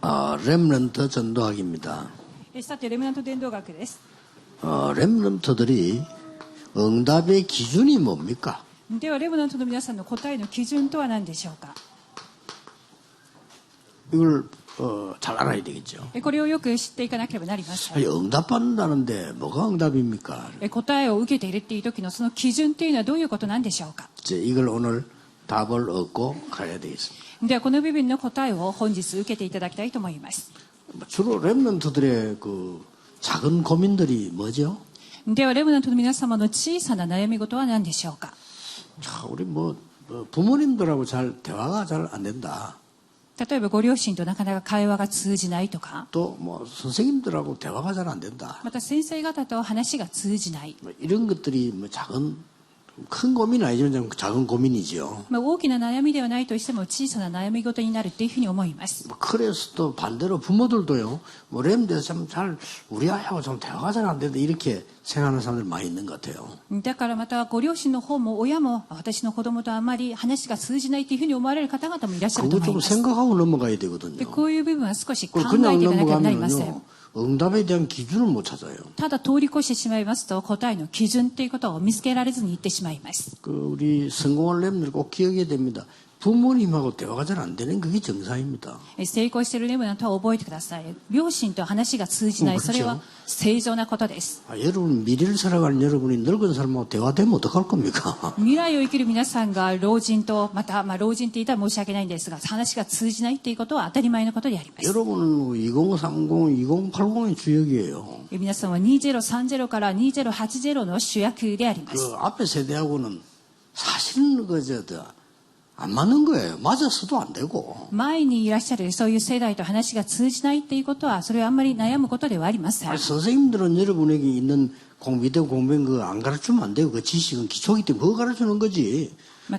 아, 렘런트 전도학입니다. えさて、レムナント伝道学です。 어, 렘런트들이 응답의 기준이 뭡니까? では、レムナントの皆さんの答えの基準とは何でしょうか 이걸 어, 잘 알아야 되겠죠. えこれをよく知っていかなければなりません。 아니, 응답받는다는데 뭐가 응답입니까? え答えを受けているっていう時のその基準っていうのはどういうことなんでしょうか 이제 이걸 오늘 답을 얻고 가야 되겠습니다. では、この部分の答えを本日受けていただきたいと思います。 뭐 주로 렘런트들의 그 작은 고민들이 뭐죠? では、レムナントの皆様の小さな悩み事は何でしょうか 자, 우리 뭐, 뭐 부모님들하고 잘 대화가 잘 안 된다. 例えば、ご両親となかなか会話が通じないとか、 또 뭐 선생님들하고 대화가 잘 안 된다. また先生方と話が通じない。 뭐 이런 것들이 뭐 작은 큰 고민 아니지만 좀 작은 고민이죠. まあ、大きな悩みではないとしても小さな悩み事になるっていうふうに思います。 뭐 그래서 또 반대로 부모들도요. 뭐 렘돼서 참잘 우리 아이하고 좀 대화가 잘 안 된다 이렇게 생각하는 사람들 많이 있는 것 같아요. だからまたご両親の方も親も私の子供とあまり話が通じないっていうふうに思われる方々もいらっしゃると 그거 思い 좀 ます。 생각하고 넘어가야 で 되거든요. こういう部分は少し考 그걸 え 그냥 ていかなければなりません 넘어가면요. 。 응답에 대한 기준을 못 찾아요. ただ通り越してしまいますと答えの基準っていうことを見つけられずにいってしまいます。 그 우리 성공할 렘들 꼭 기억해야 됩니다. 부모님하고 대화가 잘 안 되는 그게 정상입니다. え成功しているレムナントは覚えてください。両親と話が通じなうんい。それは正常なことです。 아, 여러분 미래를 살아가는 여러분이 늙은 사람하고 대화되면 어떡할 겁니까? 未来を生きる皆さんが老人と、また、まあ、老人って言ったら申し訳ないんですが、話が通じないっていうことは当たり前のことであります。 여러분은 2030, 2080의 주역이에요. 皆さんは2030から2080の主役であります。 그 앞에 세대하고는 사실은 그저 안 前にいらっしゃるそういう世代と話が通じないっていうことは、それはあんまり悩むことではありません 아니, 。 선생님들은 여러분에게 있는 공비대 공부인 그거 안 가르치면 안 돼요. 그 지식은 기초기 때문에 그거 가르치는 거지. ま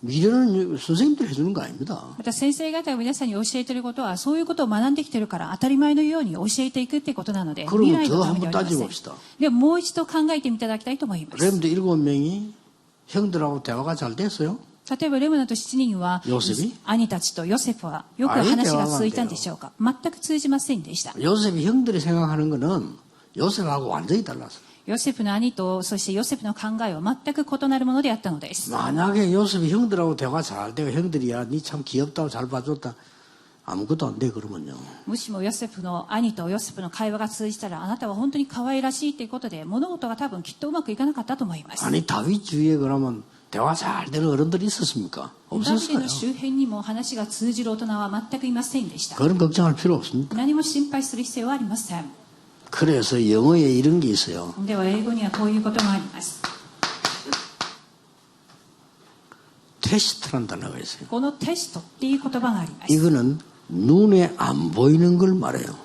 미래는 선생님들이 해주는 거 아닙니다. また先生方が皆さんに教えていることは、そういうことを学んできてるから当たり前のように教えていくってことなので、 그러면 未来のためではあ 더한번 りません 따지봅시다 。ではもう一度考えてみていただきたいと思います。 렘들 일곱 명이 형들하고 대화가 잘 됐어요? 例えばレムナと7人はヨセフ兄たちとヨセフはよく話が続いたんでしょうか全く通じませんでした 요셉이 형들이 생각하는 거는 요셉하고 완전히 달랐어요. ヨセフの兄とそしてヨセフの考えは全く異なるものであったのです 만약에 요셉이 형들하고 대화가 잘 되고 형들이 야, 니 참 귀엽다고 잘 봐줬다. 아무것도 안 돼, 그러면요. もしもヨセフの兄とヨセフの会話が通じたらあなたは本当に可愛らしいということで物事が多分きっとうまくいかなかったと思います 아니, 다윗 주위에 그러면 대화 잘 되는 어른들이 있었습니까? 없었어요. 그런 걱정할 필요 없습니다. 그래서 영어에 이런 게 있어요. 테스트란 단어가 있어요. 이거는 눈에 안 보이는 걸 말해요.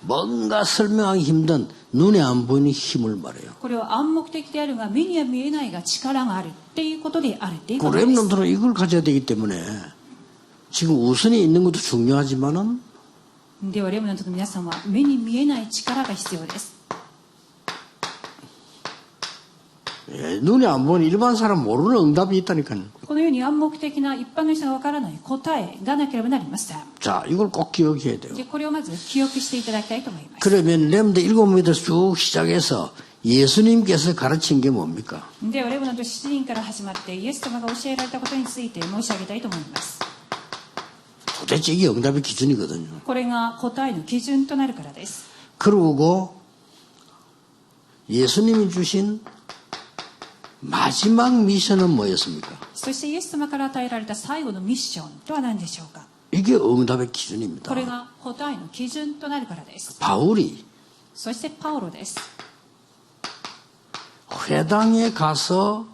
뭔가 설명하기 힘든 눈에 안 보이는 힘을 말해요. これは暗黙的であるが目には見えないが力があるっていうことであるっていう 그 ことです 랩런트는 이걸 가져야 되기 때문에 지금 우선이 있는 것도 중요하지만은 ではレムナントの皆さんは目に見えない力が必要です 눈에 안 보이는 일반 사람 모르는 응답이 있다니까요. このように暗黙的な一般の人がわからない答えがなければなりません 자, 이걸 꼭 기억해야 돼요. でこれをまず記憶していただきたいと思います 그러면 렘드 일곱 명에서 쭉 시작해서 예수님께서 가르친 게 뭡니까? ではレムナント7人から始まってイエス様が教えられたことについて申し上げたいと思います 도대체 이게 응답의 기준이거든요. これが答えの基準となるからです 그러고 예수님이 주신 마지막 미션은 뭐였습니까? そしてイエス様から与えられた最後のミッションとは何でしょうか 이게 응답의 기준입니다. これが答えの基準となるからです 바울이 そしてパウロです 회당에 가서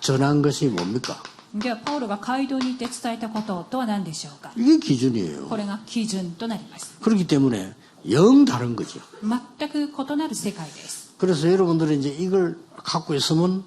전한 것이 뭡니까? ではパウロが街道に行って伝えたこととは何でしょうか 이게 기준이에요. これが基準となります 그렇기 때문에 영 다른 거죠. 全く異なる世界です 그래서 여러분들이 이제 이걸 갖고 있으면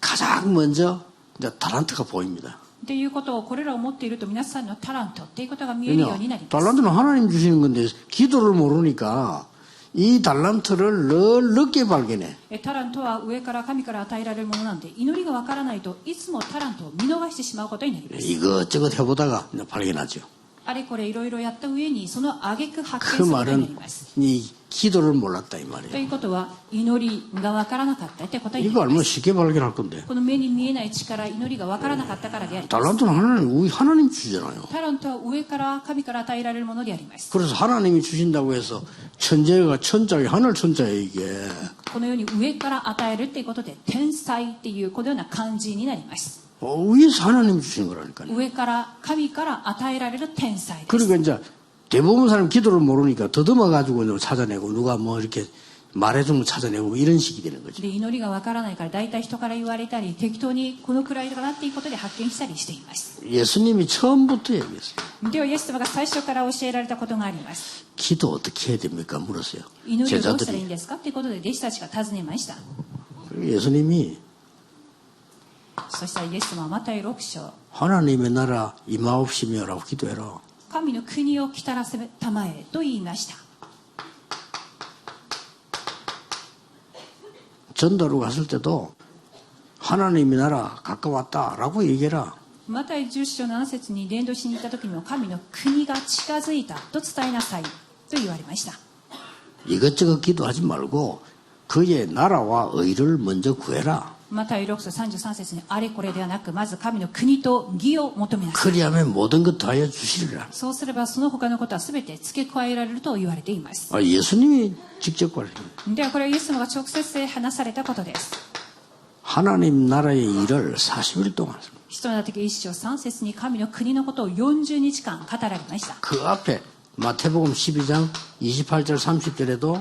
가장 먼저 이제 달란트가 보입니다. っていうことをこれらを持っていると皆さんのタラントっていうことが見えるようになり 왜냐 ます 달란트는 하나님 주시는 건데 기도를 모르니까 이 달란트를 늘 늦게 발견해. えタラントは上から神から与えられるものなんで祈りがわからないといつもタラントを見逃してしまうことになります 이것저것 해보다가 발견하죠. あれこれいろいろやった上にその挙句発 그 見することにな 말은 ります 이 기도를 몰랐다 이 と 말이에요. いうことは祈りがわからなかったってことにな 이거 りま 얼마나 す 쉽게 발견할 건데. この目に見えない力祈りがわからなかったからであります 달란트는 하나님, 우리 하나님 주잖아요. タラントは上から神から与えられるものであります 그래서 하나님이 주신다고 해서 천재가 천자에 하늘 천자에 이게 このように上から与えるっていうことで天才っていうこのような感じになります 어, 위에서 하나님이 주신 거라니까요. 上から神から与えられる天才です 그러니까 이제 대부분 사람 기도를 모르니까 더듬어 가지고 찾아내고 누가 뭐 이렇게 말해주면 찾아내고 뭐 이런 식이 되는 거죠. で祈りがわからないから大体人から言われたり適当にこのくらいかなっていうことで発見したりしています 예수님이 처음부터 얘기했어요. ではイエス様が最初から教えられたことがあります 기도 어떻게 해야 됩니까? 물었어요. 祈りをどうしたらいいん 제자들이. ですかっていうことで弟子たちが尋ねました 예수님이 そしたらイエス様はマタイ6章 하나님의 나라 임하옵시며라고 기도해라. 神の国を来たらせたまえと言いました 전도로 갔을 때도 하나님의 나라 가까웠다라고 얘기해라. マタイ10章7節に伝道しに行った時にも神の国が近づいたと伝えなさいと言われました 이것저것 기도하지 말고 그의 나라와 의를 먼저 구해라. マタイ6章33節にあれこれではなくまず神の国と義を求めなさい 그리하면 모든 것 다하여 주시리라. そうすればその他のことは全て付け加えられると言われています 아, 예수님이 직접 관리. ではこれはイエス様が直接で話されたことです 하나님 나라의 일을 40일 동안 人の的一章3節に神の国のことを40日間語られました 그 앞에 마태복음 12장 28절 30절에도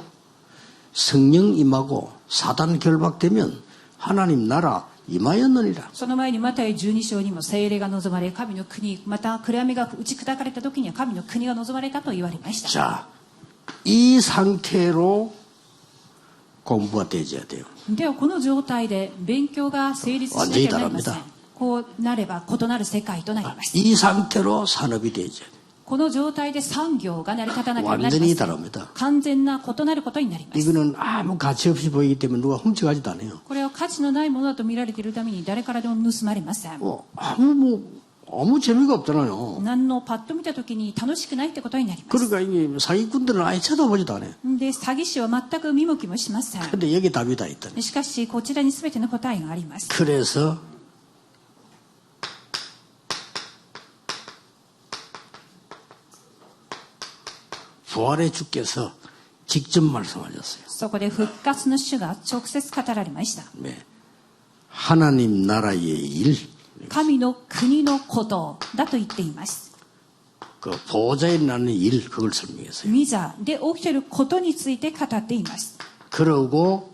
성령 임하고 사단 결박되면 하나님 나라 임하였느니라. その前にマタイ12章にも聖霊が望まれ神の国また暗闇が打ち砕かれた時には神の国が望まれたと言われました 자, 이 상태로 공부가 되어야 돼요. ではこの状態で勉強が成立しなければなりません완전히다릅니다 こうなれば異なる世界となります 이 상태로 산업이 되어야 돼요. この状態で産業が成り立たなければなり 완전히 ません 다릅니다. 完全な異なることになります 이거는 아무 가치 없이 보이기 때문에 누가 훔쳐가지도 않아요. これは価値のないものだと見られているために誰からでも盗まれません 뭐, 아무 뭐, 아무 재미가 없잖아요. 何のパッと見た時に楽しくないってことになります 그러니까 이게 사기꾼들은 아예 쳐다보지도 않아요. で詐欺師は全く見向きもしません 근데 여기 답이 다 있다. しかしこちらに全ての答えがあります 그래서 부활의 주께서 직접 말씀하셨어요. そこで復活の主が直接語られました 네. 하나님 나라의 일, 神の国のことだと言っています 그 보호자에 나는 일 그걸 설명했어요. ミザで起きていることについて語っています 그러고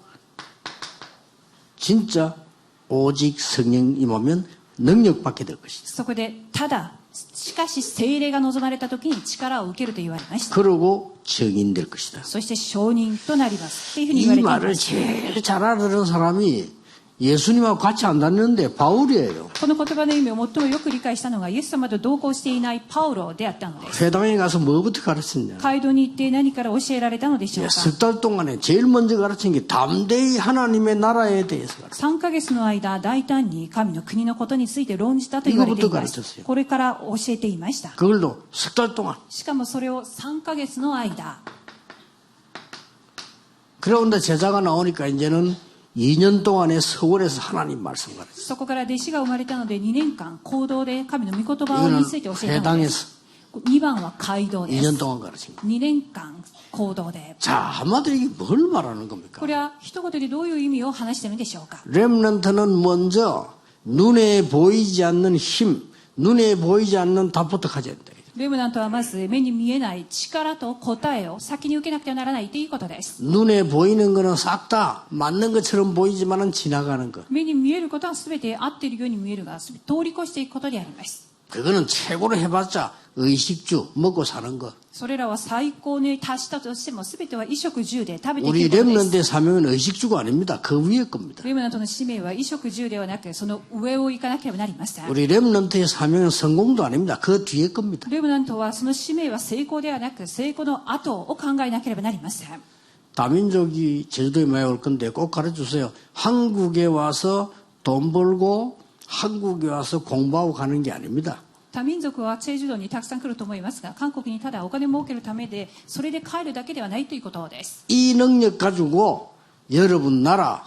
진짜 오직 성령 임하면 능력 받게 될 것이다. そこでただ しかし聖霊が望まれた時に力を受けると言われました 그러고 정인 될 것이다. そして承認となりますっていうふうに言わ 이 れていま 말을 す 제일 잘 알아듣는 사람이 예수님하고 같이 안 다녔는데 바울이에요. この言葉の意味を最もよく理解したのがイエス様と同行していないパウロであったのです 회당에 가서 뭐부터 가르쳤냐? 街道に行って何から教えられたのでしょうか 석 달 동안에 제일 먼저 가르친 게 담대히 하나님의 나라에 대해서 가르쳤어요. 3ヶ月の間大胆に神の国のことについて論じたと言われていま 이거부터 す 가르쳤어요 これから教えていました 그걸로 석 달 동안. しかもそれを3ヶ月の間 그런데 제자가 나오니까 이제는 2년 동안에 서울에서 하나님 말씀 가르쳤어요. そこから弟子が生まれたので2年間行動で神の御言葉について教 이거는 えたのです 회당에서 2番は街道で 2년 す 동안 가르친 거예요. 2年間行動で 자, 한마디로 이게 뭘 말하는 겁니까? これは一言でどういう意味を話しているんでしょうか 렘넌트는 먼저 눈에 보이지 않는 힘, 눈에 보이지 않는 답부터 가져야 된다. レムナントはまず目に見えない力と答えを先に受けなくてはならないということです 눈에 보이는 거는 싹 다 맞는 것처럼 보이지만은 지나가는 것. 目に見えることは全て合っているように見えるが全て通り越していくことであります 그거는 최고로 해봤자 의식주 먹고 사는 것. それらは最高に達したとしても全ては衣食住で食べてい 우리 くことです 렘넌트의 사명은 의식주가 아닙니다. 그 위에 겁니다. レムナントの使命は衣食住ではなくその上を行かなければなりません 우리 렘넌트의 사명은 성공도 아닙니다. 그 뒤에 겁니다. レムナントはその使命は成功ではなく成功の後を考えなければなりません 다민족이 제주도에 많이 올 건데 꼭 가르쳐주세요. 한국에 와서 돈 벌고 한국에 와서 공부하고 가는 게 아닙니다. 多民族はチェジュ島にたくさん来ると思いますが、韓国にただお金を儲けるためで、それで帰るだけではないということです。 이 능력 가지고 여러분 나라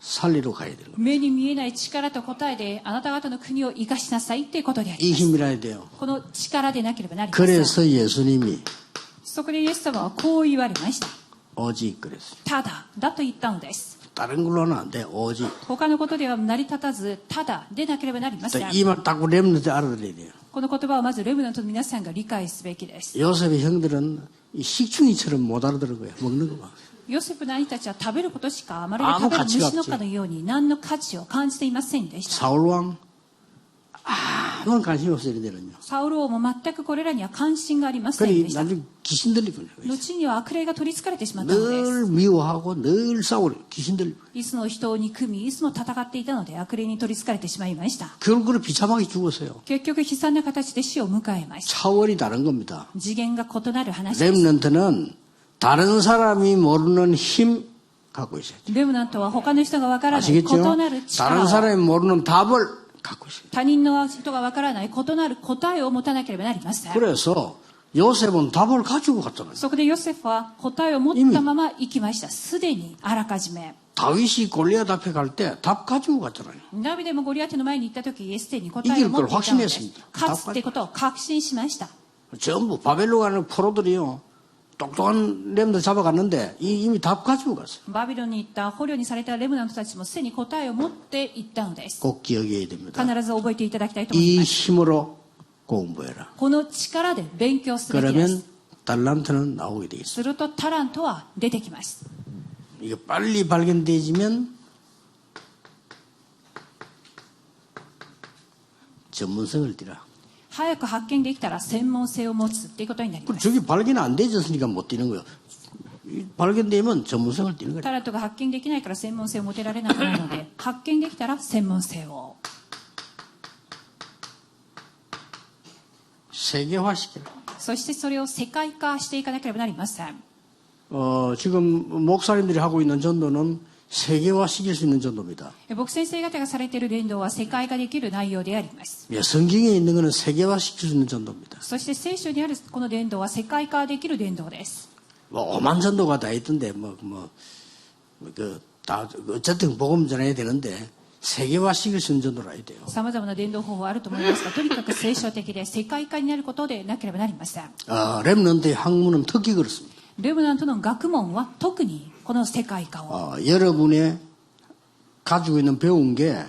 살리러 가야 되는 거예요. 目に見えない力と答えで、あなた方の国を生かしなさいということであり 이 ます。 힘이라야 돼요. この力でなければなりません。 그래서 예수님이 そこでイエス様はこう言われました。 오직 그랬어요. ただ、だと言ったのです。 다른 걸로는 안 돼. 오직. 他のことでは成り立たず、ただでなければなりません。 이말 딱 렘는데 알아들어야 돼요. この言葉をまずレムナントの皆さんが理解すべきです。 요셉의 형들은 이 식충이처럼 못 알아들은 거예요. 먹는 것만. ヨセフの兄たちは食べることしかまるであの食べる価値が虫のかのように何の価値を感じていませんでした。 사울왕 아무 관심이 없어요. 이들은요. サウル王も全くこれらには関心がありません 그러니 でした。 나중에 귀신 들리거든요. 後には悪霊が取りつかれてしまったのです。 늘 미워하고 늘 싸우려. 귀신 들리고. いつも人を憎み、いつも戦っていたので悪霊に取りつかれてしまいました。 결국은 비참하게 죽었어요. 結局悲惨な形で死を迎えました。 차원이 다른 겁니다. 次元が異なる話です。 렘넌트는 다른 사람이 모르는 힘 갖고 있어요. レムナントは他の人がわからない異 아시겠죠? なる 다른 力を 사람이 모르는 답을 갖고 있어요. 他人の人がわからない異なる答えを持たなければなりません。 그래서 요셉은 답을 가지고 갔잖아요. そこでヨセフは答えを持ったまま行きました。すでにあらかじめ。 다윗이 골리앗 앞에 갈 때 답 가지고 갔잖아요. ダビデもゴリアテの前に行った時、すでに答えを持っていたの 이길걸확신했 で 습니다 勝つってことを確信しました。 전부 바벨로 가는 포로들이요. 똑똑한 렘들 잡아갔는데 이- 이미 답 가지고 갔어요. バビロンに行った捕虜にされたレムナントたちもすでに答えを持って行ったのです。 꼭 기억해야 됩니다. 必ず覚えていただきたいと思い 이 ます。 힘으로 공부해라. この力で勉強すべきで 그러면 す。 달란트는 나오게 돼 있어요. するとタラントは出てきます。 이게 빨리 발견되지면 전문성을 띠라. 早く発見できたら専門性を持つっていうことになり 그 ます。 저기 발견 안 되졌으니까 못 뛰는 거예요. 이 발견되면 전문성을 띠는 거예요. タラントが発見できないから専門性を持てられなくなるので、発見できたら専門性を。 세계화시키라. そしてそれを世界化していかなければなりません。 어, 지금 목사님들이 하고 있는 전도는 세계화시킬 수 있는 전도입니다. 牧先生方がされている伝道は世界化できる内容であります。 예, 성경에 있는 것은 세계화시킬 수 있는 전도입니다. そして聖書にあるこの伝道は世界化できる伝道です。 뭐 오만 전도가 다 있던데 뭐 뭐 그 다 어쨌든 복음 전해야 되는데 세계화시킬 수 있는 전도를 해야 돼요. 様々な伝道方法あると思いますが、とにかく聖書的で世界化になることでなければなりません。 어, 렘넌트의 학문은 특히 그렇습니다. レムナントの学問は特にこの世界化を 어, 여러분의 가지고 있는 배운 게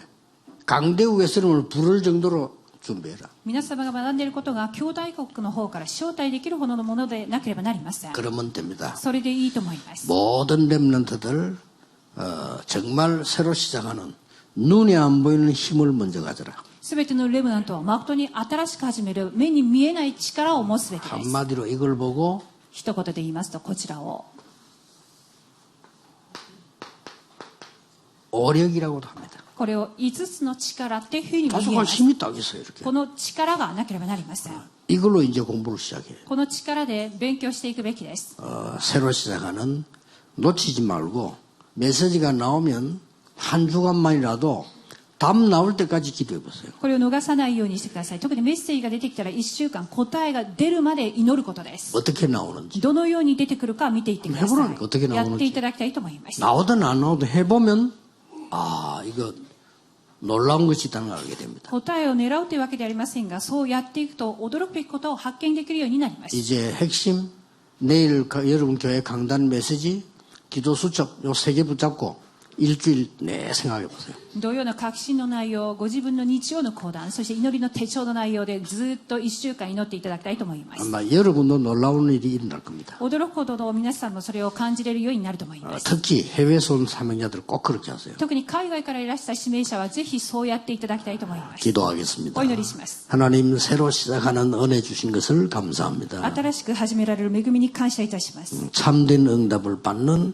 강대국의 스름을 부를 정도로 준비해라. 皆様が学んでいることが兄弟国の方から招待できるほどのものでなければなりません。 그러면 됩니다. それでいいと思います。 모든 렘넌트들 어, 정말 새로 시작하는 눈에 안 보이는 힘을 먼저 가져라. すべてのレムナントは誠に新しく始める目に見えない力を持つべきです。 한마디로 이걸 보고 一言で言いますとこちらを 오력이라고도 합니다. これを5つの力っていうふうにも言え 다소간 ます 힘이 딱 있어요, 이렇게. この力がなければなりません 이걸로 이제 공부를 시작해요. この力で勉強していくべきです 어, 새로 시작하는 놓치지 말고 메시지가 나오면 한 주간만이라도 답 나올 때까지 기도해 보세요. これを逃さないようにしてください特にメッセージが出てきたら1週間答えが出るまで祈ることです 어떻게 나오는지. どのように出てくるか見ていってくださ 해보라니까 어떻게 いや 나오는지 っていただきたいと思います 나오든 안 나오든 해보면 아 이거 놀라운 것이 있다는 걸 알게 됩니다. 答えを狙うというわけではありませんがそうやっていくと驚くべきことを発見できるようになります 이제 핵심 내일 가- 여러분 교회 강단 메시지 기도 수첩 요 세 개 붙잡고 일주일 내 생각해 보세요. 同様の確信の内容、ご自分の日曜の講談、そして祈りの手帳の内容でずっと1週間祈っていただきたいと思います。 아마 여러분도 놀라운 일이 일어날 겁니다. 驚くほどの皆さんもそれを感じれるようになると思い 어, ます。 특히 해외에서 온 사명자들 꼭 그렇게 하세요. 特に海外からいらした指名者はぜひそうやっていただきたいと思います。 기도하겠습니다. お祈りします。 하나님 새로 시작하는 은혜 주신 것을 감사합니다. 新しく始められる恵みに感謝いたします。 참된 응답을 받는